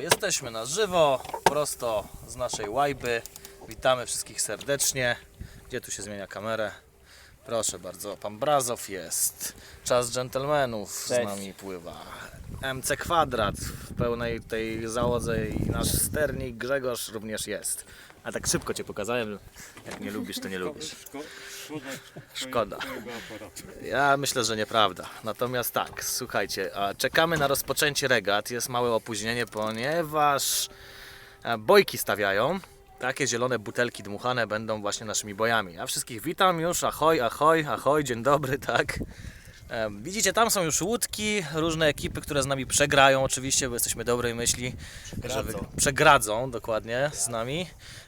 jesteśmy na żywo, prosto z naszej łajby. Witamy wszystkich serdecznie. Gdzie tu się zmienia kamerę? Proszę bardzo, pan Brazow jest. Czas dżentelmenów z Cześć. nami pływa. MC Kwadrat w pełnej tej załodze i nasz sternik Grzegorz również jest. A tak szybko Cię pokazałem, jak nie lubisz, to nie lubisz. Szko- Szkoda. Ja myślę, że nieprawda. Natomiast tak, słuchajcie, czekamy na rozpoczęcie regat. Jest małe opóźnienie, ponieważ e, bojki stawiają. Takie zielone butelki dmuchane będą właśnie naszymi bojami. Ja wszystkich witam już. Ahoj, ahoj, ahoj, dzień dobry, tak. Widzicie, tam są już łódki, różne ekipy, które z nami przegrają oczywiście, bo jesteśmy dobrej myśli, że wy... przegradzą dokładnie z nami.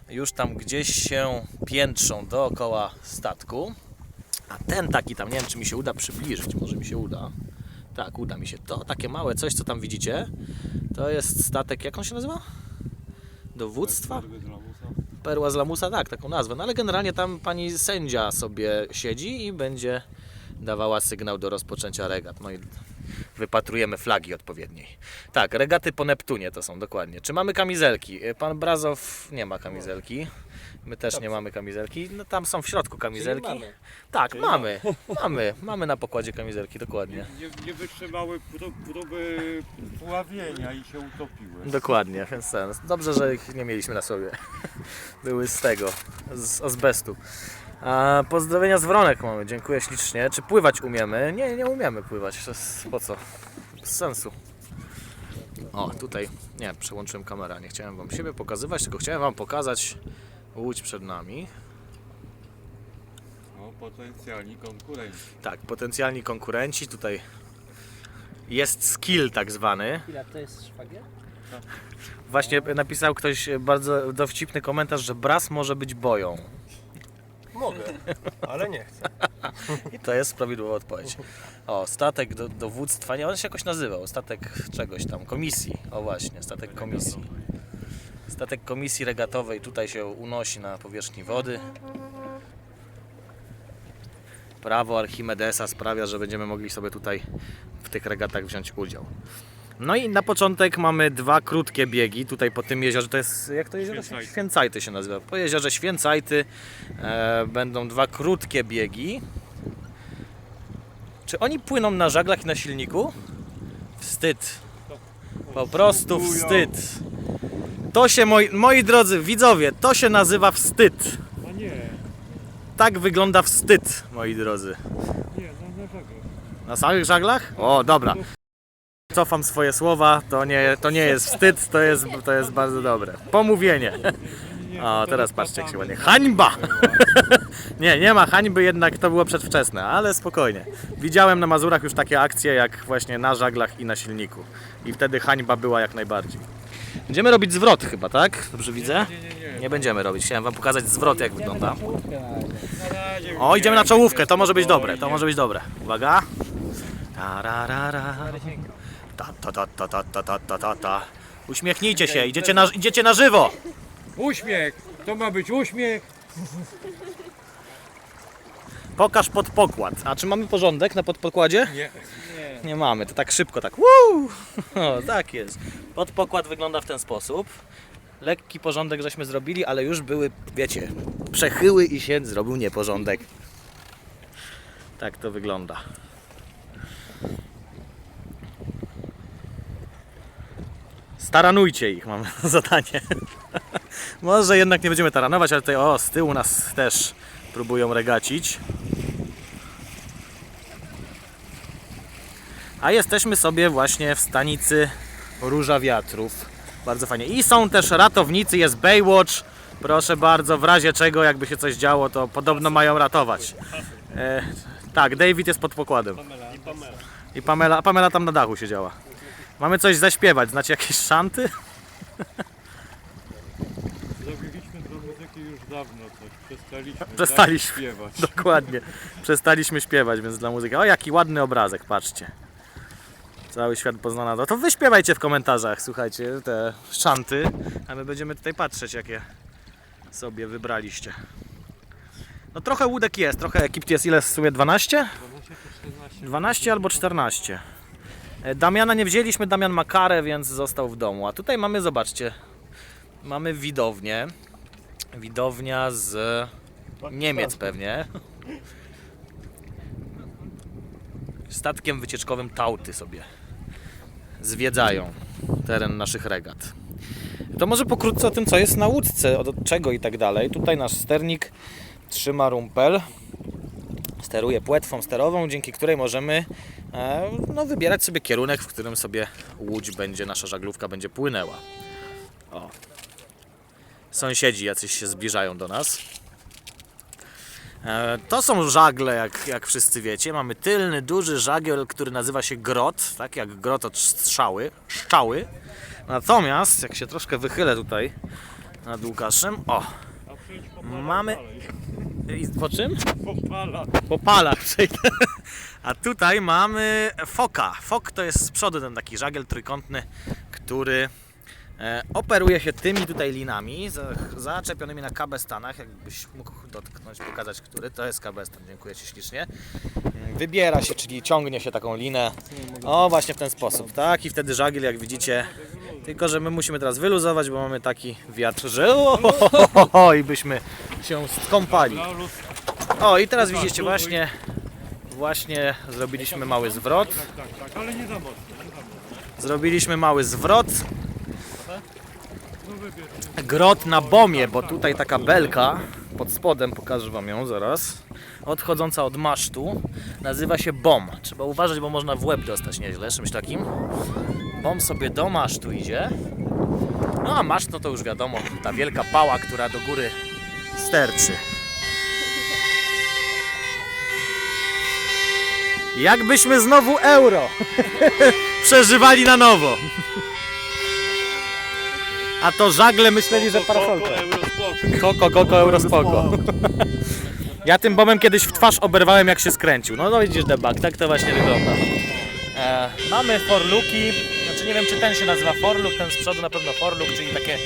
Już tam gdzieś się piętrzą dookoła statku. A ten taki tam, nie wiem czy mi się uda przybliżyć, może mi się uda. Tak, uda mi się. To takie małe coś, co tam widzicie, to jest statek, jak on się nazywa? Dowództwa? Perła z Lamusa, tak, taką nazwę. No ale generalnie tam pani sędzia sobie siedzi i będzie dawała sygnał do rozpoczęcia regat. No i wypatrujemy flagi odpowiedniej. Tak, regaty po Neptunie to są dokładnie. Czy mamy kamizelki? Pan Brazow nie ma kamizelki. My też nie mamy kamizelki. No tam są w środku kamizelki. mamy. Tak, mamy. Mamy. Mamy na pokładzie kamizelki, dokładnie. Nie, nie wytrzymały pró- próby pławienia i się utopiły. Dokładnie, więc sens. Dobrze, że ich nie mieliśmy na sobie. Były z tego, z azbestu. A pozdrowienia z Wronek mamy, dziękuję ślicznie. Czy pływać umiemy? Nie, nie umiemy pływać. To jest, po co? Bez sensu. O, tutaj, nie, przełączyłem kamerę. Nie chciałem Wam siebie pokazywać, tylko chciałem Wam pokazać łódź przed nami. No, potencjalni konkurenci. Tak, potencjalni konkurenci. Tutaj jest skill tak zwany. Chwila, to jest szwagier? Właśnie napisał ktoś bardzo dowcipny komentarz, że Bras może być boją. Mogę, ale nie chcę. I to jest prawidłowa odpowiedź. O, statek do, dowództwa, nie, on się jakoś nazywał, statek czegoś tam, komisji. O właśnie, statek komisji. Statek komisji regatowej tutaj się unosi na powierzchni wody. Prawo Archimedesa sprawia, że będziemy mogli sobie tutaj w tych regatach wziąć udział. No i na początek mamy dwa krótkie biegi tutaj po tym jeziorze. To jest, jak to jezioro? Święcajty. Święcajty się nazywa. Po jeziorze Święcajty e, będą dwa krótkie biegi. Czy oni płyną na żaglach i na silniku? Wstyd. Po prostu wstyd. To się, moi, moi drodzy widzowie, to się nazywa wstyd. A nie, Tak wygląda wstyd, moi drodzy. nie, no na żagle. Na samych żaglach? O, dobra. Cofam swoje słowa, to nie, to nie jest wstyd, to jest, to jest bardzo dobre. Pomówienie. O, teraz patrzcie jak się ładnie. Hańba! Nie, nie ma hańby, jednak to było przedwczesne, ale spokojnie. Widziałem na Mazurach już takie akcje jak właśnie na żaglach i na silniku. I wtedy hańba była jak najbardziej. Będziemy robić zwrot chyba, tak? Dobrze widzę? Nie, będziemy robić. Chciałem wam pokazać zwrot jak wygląda. O, idziemy na czołówkę, to może być dobre, to może być dobre. Uwaga. Tararara. Ta, ta, ta, ta, ta, ta, ta, ta, ta, ta. Uśmiechnijcie się, idziecie na, idziecie na żywo. Uśmiech! To ma być uśmiech! Pokaż podpokład. A czy mamy porządek na podpokładzie? Nie. Nie mamy, to tak szybko, tak Woo! O, tak jest. Podpokład wygląda w ten sposób. Lekki porządek żeśmy zrobili, ale już były, wiecie, przechyły i się zrobił nieporządek. Tak to wygląda. Staranujcie ich, mam zadanie. Może jednak nie będziemy taranować, ale tutaj o, z tyłu nas też próbują regacić. A jesteśmy sobie właśnie w stanicy Róża Wiatrów. Bardzo fajnie. I są też ratownicy, jest Baywatch. Proszę bardzo, w razie czego, jakby się coś działo, to podobno mają ratować. E, tak, David jest pod pokładem. I Pamela, a Pamela tam na dachu siedziała. Mamy coś zaśpiewać, znacie jakieś szanty? Zrobiliśmy dla muzyki już dawno coś. Przestaliśmy. Przestaliśmy. śpiewać. Dokładnie. Przestaliśmy śpiewać, więc dla muzyki. O, jaki ładny obrazek, patrzcie. Cały świat poznana. No to wyśpiewajcie w komentarzach, słuchajcie, te szanty, a my będziemy tutaj patrzeć, jakie sobie wybraliście. No trochę łódek jest, trochę ekip jest, ile w sumie 12? 12 albo 14. E, Damiana nie wzięliśmy, Damian ma karę, więc został w domu. A tutaj mamy, zobaczcie, mamy widownię. Widownia z Niemiec pewnie. Statkiem wycieczkowym Tauty sobie zwiedzają teren naszych regat. To może pokrótce o tym, co jest na łódce, od czego i tak dalej. Tutaj nasz sternik trzyma rumpel, steruje płetwą sterową, dzięki której możemy e, no, wybierać sobie kierunek, w którym sobie łódź będzie, nasza żaglówka będzie płynęła. O. Sąsiedzi jacyś się zbliżają do nas. E, To są żagle, jak, jak wszyscy wiecie. Mamy tylny, duży żagiel, który nazywa się grot, tak jak grot od strzały, szczały. Natomiast, jak się troszkę wychylę tutaj nad Łukaszem, o, Mamy-. I po czym? Po palach. Po palach przejdę. A tutaj mamy foka. Fok to jest z przodu ten taki żagiel trójkątny, który e, operuje się tymi tutaj linami za, zaczepionymi na kabestanach. Jakbyś mógł dotknąć, pokazać, który to jest kabestan. Dziękuję Ci ślicznie. Mm, Wybiera się, czyli ciągnie się taką linę. O, właśnie w ten sposób, tak? I wtedy żagiel, jak widzicie, tylko że my musimy teraz wyluzować, bo mamy taki wiatr, że o, i byśmy się skąpali. No. O i teraz widzicie właśnie właśnie zrobiliśmy mały zwrot. Tak, tak, tak, ale nie za mocno. Zrobiliśmy mały zwrot. No. Grot na bomie, bo tutaj taka belka pod spodem, pokażę wam ją zaraz. Odchodząca od masztu, nazywa się bom. Trzeba uważać, bo można w łeb dostać nieźle czymś takim. Bom sobie do masztu idzie. No a maszt no to już wiadomo, ta wielka pała, która do góry sterczy. Jakbyśmy znowu euro przeżywali na nowo. A to żagle myśleli, że parasolka. Koko, koko, euro spoko. Ja tym bomem kiedyś w twarz oberwałem jak się skręcił. No, no widzisz debug, tak to właśnie wygląda. E, mamy forluki, znaczy nie wiem czy ten się nazywa forluk, ten z przodu na pewno forluk, czyli takie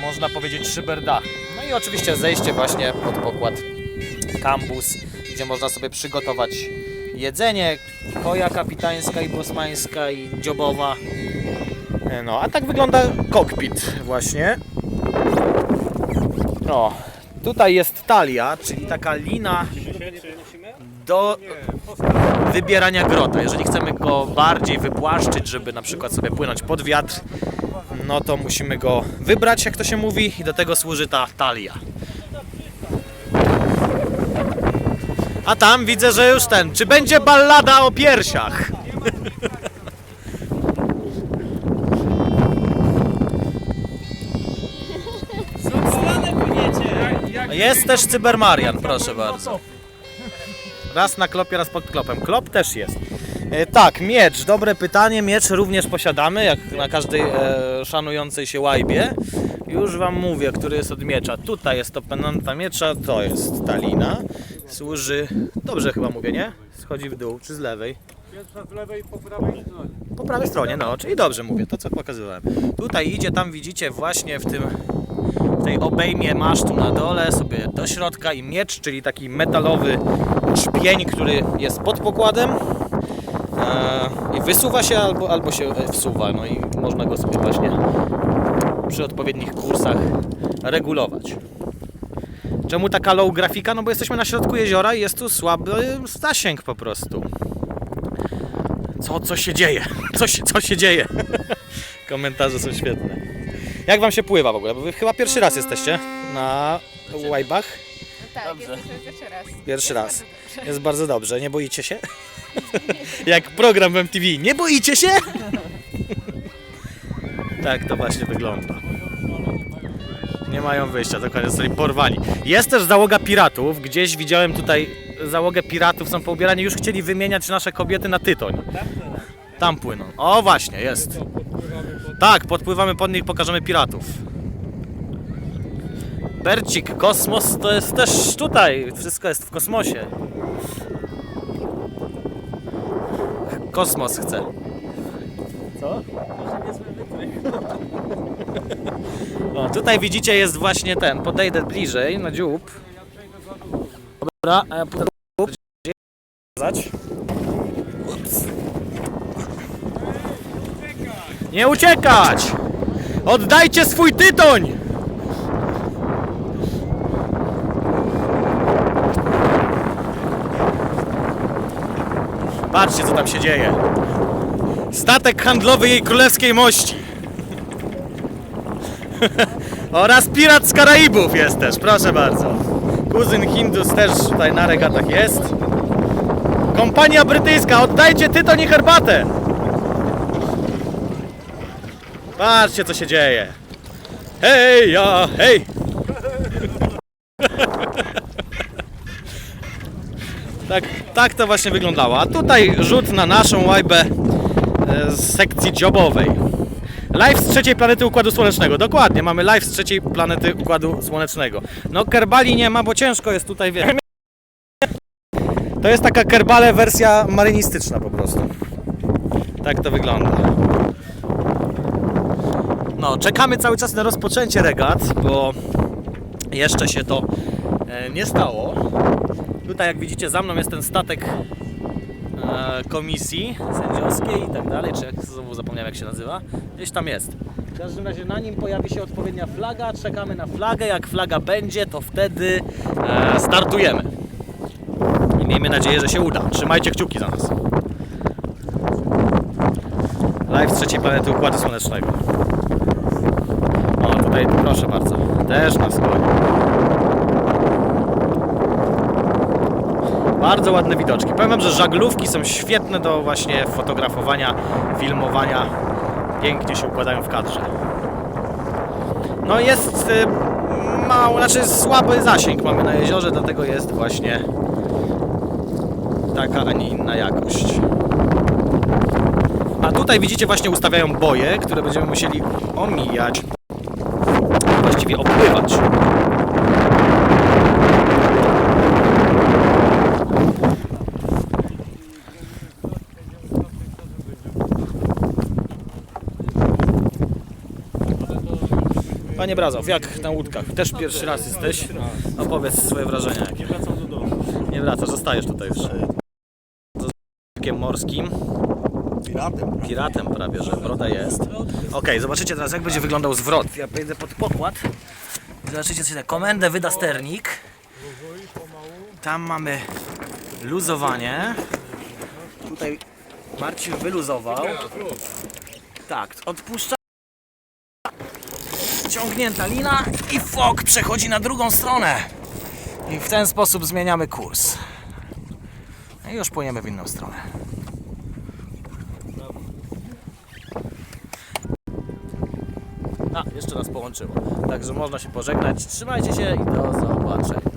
można powiedzieć szyberdach. No i oczywiście zejście właśnie pod pokład kambus, gdzie można sobie przygotować jedzenie, koja kapitańska i bosmańska i dziobowa. E, No, a tak wygląda kokpit właśnie. O, tutaj jest talia, czyli taka lina do wybierania grota. Jeżeli chcemy go bardziej wypłaszczyć, żeby na przykład sobie płynąć pod wiatr, no to musimy go wybrać, jak to się mówi, i do tego służy ta talia. A tam widzę, że już ten. Czy będzie ballada o piersiach? Jest też Cybermarian, proszę bardzo. Raz na klopie, raz pod klopem. Klop też jest. E, tak, miecz. Dobre pytanie. Miecz również posiadamy, jak na każdej e, szanującej się łajbie. Już Wam mówię, który jest od miecza. Tutaj jest to penanta miecza, to jest talina. Służy, dobrze chyba mówię, nie? Schodzi w dół, czy z lewej? Pierwsza z lewej po prawej stronie. Po prawej stronie, no, czyli dobrze mówię, to co pokazywałem. Tutaj idzie, tam widzicie właśnie w tym, w tej obejmie masztu na dole sobie do środka i miecz, czyli taki metalowy czpień, który jest pod pokładem i wysuwa się albo, albo się e, wsuwa, no i można go sobie właśnie przy odpowiednich kursach regulować. Czemu taka low grafika? No bo jesteśmy na środku jeziora i jest tu słaby zasięg po prostu. Co, co się dzieje? Co się, co się dzieje? Komentarze są świetne. Jak wam się pływa w ogóle? Bo wy chyba pierwszy raz jesteście na łajbach. Tak, Dobrze. jesteśmy pierwszy raz. Pierwszy Jest raz. bardzo. Jest bardzo dobrze. Nie boicie się? Jak program w MTV. Nie boicie się? tak to właśnie wygląda. Nie mają wyjścia, dokładnie zostali porwani. Jest też załoga piratów. Gdzieś widziałem tutaj załogę piratów, są poubierani. Już chcieli wymieniać nasze kobiety na tytoń. Tam płyną. O właśnie, jest. Tak, podpływamy pod nich, pokażemy piratów. Bercik, kosmos to jest też tutaj. Wszystko jest w kosmosie. Kosmos chce. Co? O, tutaj widzicie jest właśnie ten. Podejdę bliżej na dziób. Dobra, a ja pójdę do. Ups. Nie uciekać! Oddajcie swój tytoń! Patrzcie, co tam się dzieje. Statek handlowy jej królewskiej mości. Oraz pirat z Karaibów jest też, proszę bardzo. Kuzyn Hindus też tutaj na regatach jest. Kompania brytyjska, oddajcie tytoń i herbatę! Patrzcie, co się dzieje. Hej, ja, hej! Tak, tak to właśnie wyglądało. A tutaj rzut na naszą łajbę e, z sekcji jobowej. Live z trzeciej planety Układu Słonecznego. Dokładnie, mamy live z trzeciej planety Układu Słonecznego. No kerbali nie ma, bo ciężko jest tutaj, wiem. To jest taka kerbale wersja marynistyczna po prostu. Tak to wygląda. No, czekamy cały czas na rozpoczęcie regat, bo jeszcze się to e, nie stało. Tutaj jak widzicie za mną jest ten statek e, komisji sędziowskiej i tak dalej, czy jak znowu zapomniałem jak się nazywa. Gdzieś tam jest. W każdym razie na nim pojawi się odpowiednia flaga, czekamy na flagę, jak flaga będzie to wtedy e, startujemy. I miejmy nadzieję, że się uda. Trzymajcie kciuki za nas. Live z trzeciej planety Układu Słonecznego. O, tutaj proszę bardzo. Też nas goni. Bardzo ładne widoczki. Powiem wam, że żaglówki są świetne do właśnie fotografowania, filmowania. Pięknie się układają w kadrze. No jest y, mało, znaczy słaby zasięg mamy na jeziorze, dlatego jest właśnie taka, a nie inna jakość. A tutaj widzicie właśnie ustawiają boje, które będziemy musieli omijać, właściwie opływać. Panie Brazow, jak na łódkach? Też pierwszy raz jesteś? Opowiedz swoje wrażenia jakie. Wracam do domu. Nie wracasz, zostajesz tutaj już. Z morskim. Piratem. Piratem prawie, że broda jest. Okej, zobaczycie teraz jak będzie wyglądał zwrot. Ja wejdę pod pokład. I Zobaczycie sobie komendę wyda sternik. Tam mamy luzowanie. Tutaj Marcin wyluzował. Tak, odpuszcza. Ciągnięta lina i fok przechodzi na drugą stronę. I w ten sposób zmieniamy kurs. No I już płyniemy w inną stronę. A, jeszcze nas połączyło. Także można się pożegnać. Trzymajcie się i do zobaczenia.